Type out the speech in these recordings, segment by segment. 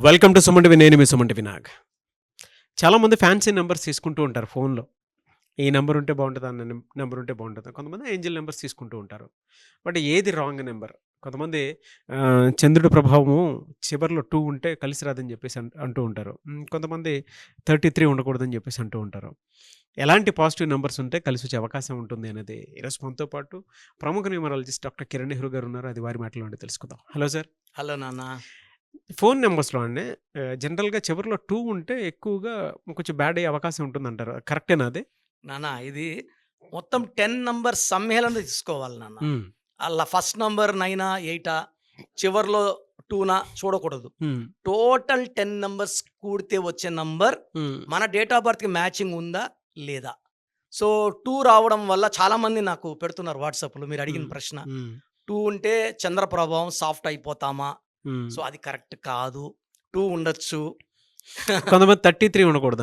Welcome to సుమంటివి నేను మీ సుమంటి వినాగ్ చాలామంది fancy numbers తీసుకుంటూ ఉంటారు ఫోన్లో ఈ నెంబర్ ఉంటే బాగుంటుంది అన్న నెంబర్ ఉంటే బాగుంటుంది. కొంతమంది ఏంజిల్ నెంబర్స్ తీసుకుంటూ ఉంటారు. బట్ ఏది రాంగ్ నెంబర్ కొంతమంది చంద్రుడి ప్రభావము చివరిలో టూ ఉంటే కలిసి రాదని చెప్పేసి అంట- అంటూ ఉంటారు. కొంతమంది థర్టీ త్రీ ఉండకూడదని చెప్పేసి అంటూ ఉంటారు. ఎలాంటి పాజిటివ్ నెంబర్స్ ఉంటే కలిసి వచ్చే అవకాశం ఉంటుంది అనేది. ఈరోజు మనతో పాటు ప్రముఖ న్యూమరాలజిస్ట్ డాక్టర్ కిరణ్ నెహ్రూ గారు ఉన్నారు. అది వారి మాటలో ఉండి తెలుసుకుందాం. హలో సార్ హలో నాన్న. ఫోన్ నెంబర్స్లో అండి జనరల్గా చివరిలో టూ ఉంటే ఎక్కువగా కొంచెం బ్యాడ్ అయ్యే అవకాశం ఉంటుంది అంటారు కరెక్టేనా అది నాన్న ఇది మొత్తం టెన్ నంబర్ సమ్మేళనం తీసుకోవాలి నాన్న. అలా ఫస్ట్ నంబర్ నైనా ఎయిటా చివర్లో టూనా చూడకూడదు. టోటల్ టెన్ నంబర్స్ కూడితే వచ్చే నంబర్. మన డేట్ ఆఫ్ బర్త్కి మ్యాచింగ్ ఉందా లేదా సో టూ రావడం వల్ల చాలా మంది నాకు పెడుతున్నారు వాట్సాప్లో మీరు అడిగిన. ప్రశ్న. టూ ఉంటే చంద్ర ప్రభావం సాఫ్ట్ అయిపోతామా. సో అది కరెక్ట్ కాదు. టూ ఉండొచ్చు. కొంతమంది థర్టీ త్రీ ఉండకూడదు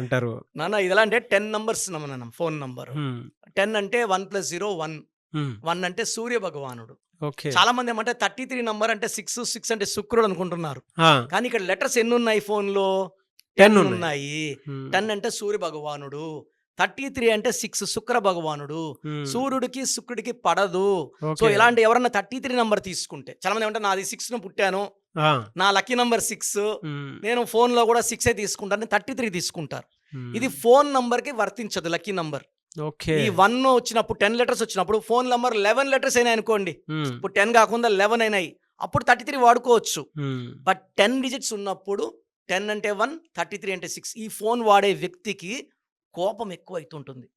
అంటారు. నాన్న ఇది ఎలా అంటే టెన్ నంబర్స్ నాన్న ఫోన్ నంబర్. టెన్ అంటే one plus zero one. One అంటే సూర్య భగవానుడు. చాలా మంది ఏమంటే థర్టీ త్రీ నంబర్ అంటే సిక్స్ సిక్స్ అంటే శుక్రుడు అనుకుంటున్నారు. కానీ ఇక్కడ లెటర్స్ ఎన్ని ఉన్నాయి ఫోన్లో 10 టెన్ ఉన్నాయి. టెన్ అంటే సూర్య భగవానుడు. థర్టీ త్రీ అంటే సిక్స్ శుక్ర భగవానుడు మ్మ్. సూర్యుడికి శుక్రుడికి పడదు సో. ఇలాంటి ఎవరన్నా థర్టీ త్రీ నంబర్ తీసుకుంటే చాలా మంది ఏమంటే నాది సిక్స్ను పుట్టాను నా లక్కీ నంబర్ సిక్స్ మ్మ్. నేను ఫోన్లో కూడా సిక్స్ తీసుకుంటాను థర్టీ త్రీ తీసుకుంటారు మ్మ్. ఇది ఫోన్ నంబర్కి వర్తించదు లక్కీ నంబర్ ఓకే ఈ వన్ వచ్చినప్పుడు టెన్ లెటర్స్ వచ్చినప్పుడు ఫోన్ నంబర్ లెవెన్ లెటర్స్ అయినాయి అనుకోండి. ఇప్పుడు టెన్ కాకుండా లెవెన్ అయినాయి అప్పుడు థర్టీ త్రీ వాడుకోవచ్చు. బట్ టెన్ డిజిట్స్ ఉన్నప్పుడు టెన్ అంటే వన్ థర్టీ త్రీ అంటే సిక్స్ ఈ ఫోన్ వాడే వ్యక్తికి కోపం ఎక్కువ అవుతుంటుంది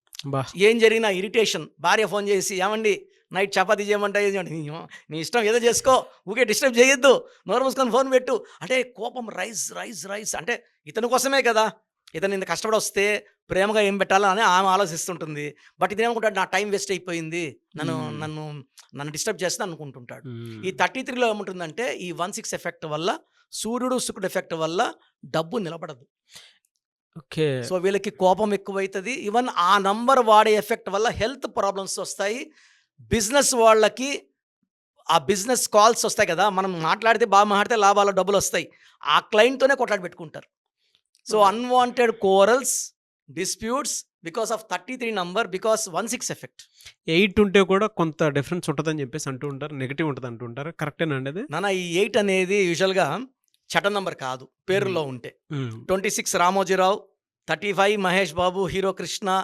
ఏం జరిగినా ఇరిటేషన్. భార్య ఫోన్ చేసి ఏమండి నైట్ చపాతీ చేయమంటే? నీ ఇష్టం ఏదో చేసుకో. ఊకే డిస్టర్బ్ చేయొద్దు. నోరు మూసుకొని ఫోన్ పెట్టు. అంటే కోపం రైస్ రైస్ రైస్ అంటే ఇతని కోసమే కదా. ఇతను ఇంత కష్టపడి వస్తే ప్రేమగా ఏం పెట్టాలా అని ఆమె ఆలోచిస్తుంటుంది. బట్ ఇదేమనుకుంటాడు నా టైం వేస్ట్ అయిపోయింది. నన్ను. నన్ను నన్ను డిస్టర్బ్ చేస్తే అనుకుంటుంటాడు. ఈ థర్టీ త్రీలో ఏముంటుందంటే ఈ వన్ సిక్స్ ఎఫెక్ట్ వల్ల సూర్యుడు శుక్రుడు ఎఫెక్ట్ వల్ల డబ్బు నిలబడదు. ఓకే. సో వీళ్ళకి కోపం ఎక్కువైతుంది. ఈవెన్ ఆ నంబర్ వాడే ఎఫెక్ట్ వల్ల హెల్త్ ప్రాబ్లమ్స్ వస్తాయి. బిజినెస్ వాళ్ళకి ఆ బిజినెస్ కాల్స్ వస్తాయి కదా మనం మాట్లాడితే బాగా మాట్లాడితే లాభాలు డబ్బులు వస్తాయి. ఆ క్లయింట్తోనే కొట్లాడి పెట్టుకుంటారు. So unwanted quarrels disputes because of thirty three number because one six effect eight ఉంటే కూడా కొంత డిఫరెన్స్ ఉంటుందని చెప్పేసి అంటూ ఉంటారు. నెగిటివ్ ఉంటుంది అంటూ ఉంటారు. కరెక్టేనా అండి అది? నాన్న ఈ ఎయిట్ అనేది యూజువల్గా చట నంబర్ కాదు పేరులో ఉంటే. Twenty six Ramoji Rao thirty five Mahesh Babu hero Krishna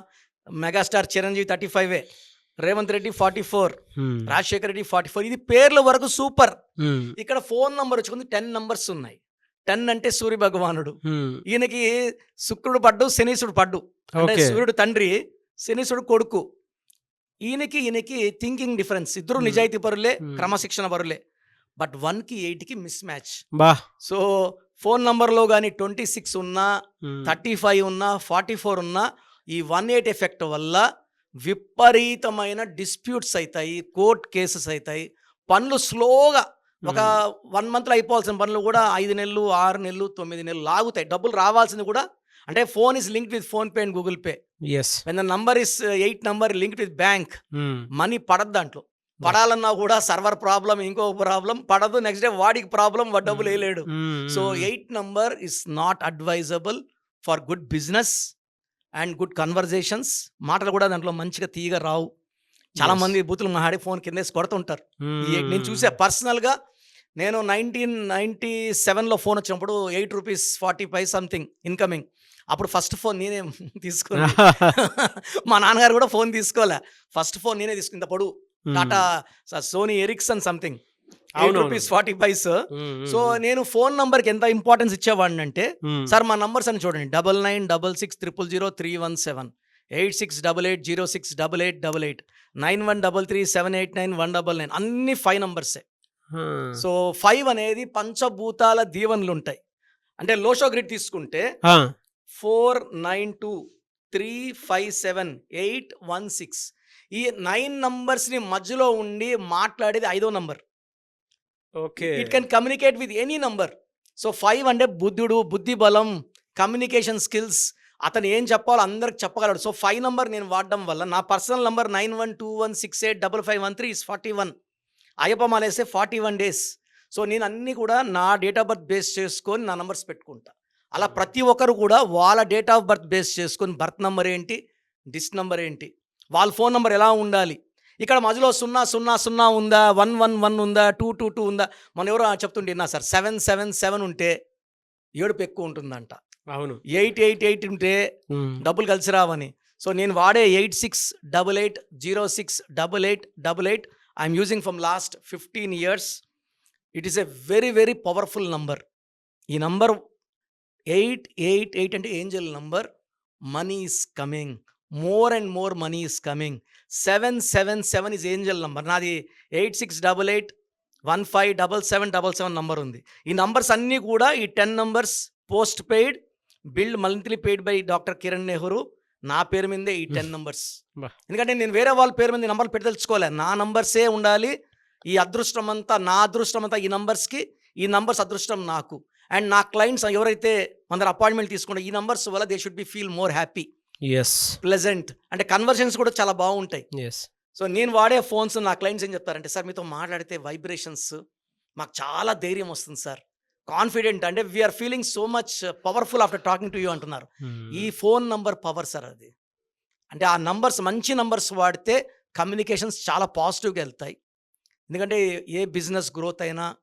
megastar Chiranjeevi thirty five Revanth Reddy forty four. Rajasekhar Reddy forty four. ఇది పేర్ల వరకు సూపర్. ఇక్కడ ఫోన్ నంబర్ వచ్చుకుంది టెన్ నంబర్స్ ఉన్నాయి. టెన్ అంటే సూర్య భగవానుడు. ఈయనకి శుక్రుడు పడ్డు శనీసుడు పడ్డు. అంటే సూర్యుడు తండ్రి శనీసుడు కొడుకు. ఈయనకి ఈయనకి థింకింగ్ డిఫరెన్స్ ఇద్దరు. నిజాయితీ పరులే. క్రమశిక్షణ పరులే. బట్ వన్కి ఎయిట్కి మిస్ మ్యాచ్ బా. సో ఫోన్ నంబర్లో కానీ ట్వంటీ సిక్స్ ఉన్నా. థర్టీ ఫైవ్ ఉన్నా ఫార్టీ ఫోర్ ఉన్నా ఈ వన్ ఎయిట్ ఎఫెక్ట్ వల్ల విపరీతమైన డిస్ప్యూట్స్ అవుతాయి కోర్ట్ కేసెస్ అవుతాయి పనులు స్లోగా ఒక వన్ మంత్లో అయిపోవాల్సిన పనులు కూడా ఐదు నెలలు ఆరు నెలలు తొమ్మిది నెలలు లాగుతాయి. డబ్బులు రావాల్సింది కూడా అంటే phone is linked with PhonePe and Google Pay as number is eight number linked with bank. Money పడదు దాంట్లో. పడాలన్నా కూడా సర్వర్ ప్రాబ్లం ఇంకో ప్రాబ్లం పడదు నెక్స్ట్ డే వాడికి ప్రాబ్లం వాడు డబ్బులు. వేయలేడు. So. Eight number is not advisable for good business and good conversations మాటలు కూడా దాంట్లో మంచిగా తీయగా రావు చాలా. మంది బూతులు మాడి ఫోన్ కిందేసి కొడుతుంటారు నేను. చూసా పర్సనల్గా నేను నైన్టీన్ నైన్టీ సెవెన్లో ఫోన్ వచ్చినప్పుడు eight rupees forty five something incoming అప్పుడు ఫస్ట్ ఫోన్ నేనే తీసుకున్నా మా నాన్నగారు కూడా ఫోన్ తీసుకోలే ఫస్ట్ ఫోన్ నేనే తీసుకుంది మ్మ్. Tata Sony Ericsson something. Rupees forty మ్మ్. సో నేను ఫోన్ నంబర్కి ఎంత ఇంపార్టెన్స్ ఇచ్చేవాడిని అంటే. సార్ మా నంబర్స్ అని చూడండి double nine double six triple zero three one seven eight six double eight zero six double eight double eight nine one double three seven eight nine one double nine అన్ని five నంబర్సే. So five అనేది పంచభూతాల దీవెనలు ఉంటాయి అంటే Lo Shu grid తీసుకుంటే. Four nine two three five seven eight one six ఈ nine నంబర్స్ని మధ్యలో ఉండి మాట్లాడేది ఐదో number. Okay. It can communicate with any number. So five అంటే బుద్ధుడు బుద్ధి బలం కమ్యూనికేషన్ స్కిల్స్. అతను ఏం చెప్పాలో అందరికి చెప్పగలడు. సో ఫైవ్ నంబర్ నేను వాడడం వల్ల నా personal number nine one two one six eight double five one three is forty one. Ayyappa మాలేస్తే forty one days. So నేను అన్నీ కూడా నా డేట్ ఆఫ్ బర్త్ బేస్ చేసుకొని నా నంబర్స్ పెట్టుకుంటా. అలా ప్రతి ఒక్కరు కూడా వాళ్ళ డేట్ ఆఫ్ బర్త్ బేస్ చేసుకొని బర్త్ నెంబర్ ఏంటి డిస్ నెంబర్ ఏంటి వాళ్ళ ఫోన్ నెంబర్ ఎలా ఉండాలి? ఇక్కడ మధ్యలో సున్నా సున్నా సున్నా ఉందా? వన్ వన్ వన్ ఉందా? టూ టూ టూ ఉందా? మన ఎవరో చెప్తుంటే విన్నా సార్ సెవెన్ సెవెన్ సెవెన్ ఉంటే ఏడుపు ఎక్కువ ఉంటుందంట. అవును. ఎయిట్ ఎయిట్ ఎయిట్ ఉంటే డబ్బులు కలిసి రావని. సో నేను వాడే eight six double eight zero six double eight double eight I'm using from last fifteen years. It is a very very powerful number. ఈ నంబర్ ఎయిట్ ఎయిట్ ఎయిట్ అంటే angel number? Money is coming. More and more money is coming seven seven seven is angel number నాది eight six double eight one five double seven double seven number ఉంది. ఈ numbers అన్నీ కూడా ఈ ten numbers postpaid billed monthly paid by doctor Kiran Nehru నా పేరు మీదే ఈ టెన్ నంబర్స్. ఎందుకంటే నేను వేరే వాళ్ళ పేరు మీద నంబర్లు పెట్టదలుచుకోలే. నా నంబర్సే ఉండాలి? ఈ అదృష్టం అంతా నా అదృష్టం అంతా ఈ నంబర్స్కి ఈ నంబర్స్ అదృష్టం నాకు. అండ్ నా క్లయింట్స్ ఎవరైతే మన అపాయింట్మెంట్ తీసుకుంటే ఈ నంబర్స్ వల్ల they should be feel more happy as pleasant అంటే కన్వర్జన్స్ కూడా చాలా బాగుంటాయి. ఎస్ సో నేను వాడే ఫోన్స్ నా క్లయింట్స్ ఏం చెప్తారంటే సార్ మీతో మాట్లాడితే వైబ్రేషన్స్ మాకు చాలా ధైర్యం వస్తుంది సార్. కాన్ఫిడెంట్ అంటే we're feeling so much powerful after talking to you అంటున్నారు. ఈ ఫోన్ నంబర్ పవర్ సార్ అది. అంటే ఆ నంబర్స్ మంచి నంబర్స్ వాడితే కమ్యూనికేషన్స్ చాలా పాజిటివ్గా వెళ్తాయి. ఎందుకంటే ఏ బిజినెస్ గ్రోత్ అయినా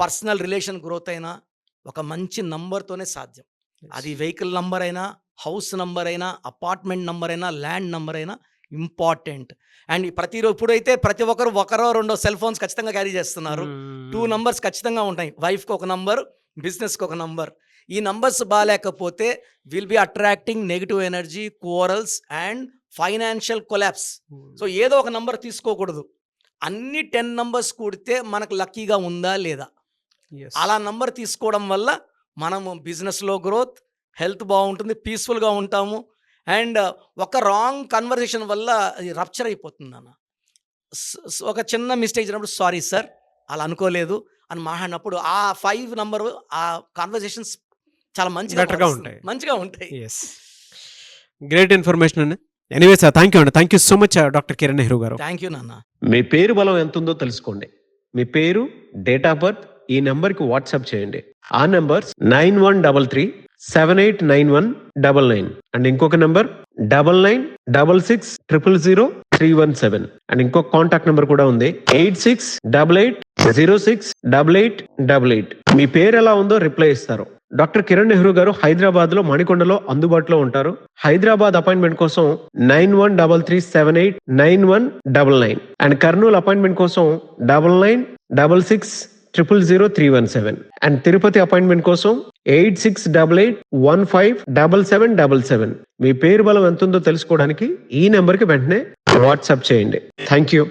పర్సనల్ రిలేషన్ గ్రోత్ అయినా ఒక మంచి నంబర్తోనే సాధ్యం. అది వెహికల్ నంబర్ అయినా హౌస్ నంబర్ అయినా అపార్ట్మెంట్ నంబర్ అయినా ల్యాండ్ నంబర్ అయినా ఇంపార్టెంట్. అండ్ ప్రతిరోజు ఇప్పుడైతే ప్రతి ఒక్కరు ఒకరో రెండో సెల్ ఫోన్స్ ఖచ్చితంగా క్యారీ చేస్తున్నారు. టూ నంబర్స్ ఖచ్చితంగా ఉంటాయి. వైఫ్కి ఒక నంబర్ బిజినెస్కి ఒక నంబర్. ఈ నంబర్స్ బాగాలేకపోతే will be attracting negative energy quarrels and financial collapse. So ఏదో ఒక నంబర్ తీసుకోకూడదు. అన్ని టెన్ నంబర్స్ కూడితే మనకు లక్కీగా ఉందా లేదా? అలా నంబర్ తీసుకోవడం వల్ల మనము బిజినెస్లో గ్రోత్ హెల్త్ బాగుంటుంది పీస్ఫుల్గా ఉంటాము. అండ్ ఒక రాంగ్ కన్వర్జేషన్ వల్ల అది రప్చర్ అయిపోతుంది అన్న ఒక చిన్న మిస్టేక్ జరిగినప్పుడు సారీ సార్ అలా అనుకోలేదు అని మాట్లాడినప్పుడు ఆ ఫైవ్ నంబర్ ఆ కాన్వర్జేషన్స్ చాలా మంచిగా. ఉంటాయి. మంచిగా ఉంటాయి. ఎస్ గ్రేట్ ఇన్ఫర్మేషన్ అండి ఎనీవే సార్ థ్యాంక్ యూ అండి thank you so much doctor Kiran Nehru గారు. థ్యాంక్ యూ నాన్న. మీ పేరు బలం ఎంత ఉందో తెలుసుకోండి. మీ పేరు డేట్ ఆఫ్ బర్త్ ఈ నెంబర్కి వాట్సాప్ చేయండి. ఆ number nine one double three seven eight nine one double nine and ఇంకొక number double nine double six triple zero three one seven and ఇంకొక కాంటాక్ట్ నెంబర్ కూడా ఉంది eight six double eight zero six double eight double eight మీ పేరు ఎలా ఉందో reply ఇస్తారు doctor Kiran Nehru గారు హైదరాబాద్లో మణికొండలో అందుబాటులో ఉంటారు. హైదరాబాద్ అపాయింట్మెంట్ కోసం nine one double three seven eight nine one double nine and Kurnool appointment కోసం double nine double six triple zero three one seven and Tirupati appointment కోసం eight six double eight one five double seven double seven మీ పేరు బలం ఎంత ఉందో తెలుసుకోవడానికి ఈ నెంబర్కి వెంటనే వాట్సాప్ చేయండి థ్యాంక్ యూ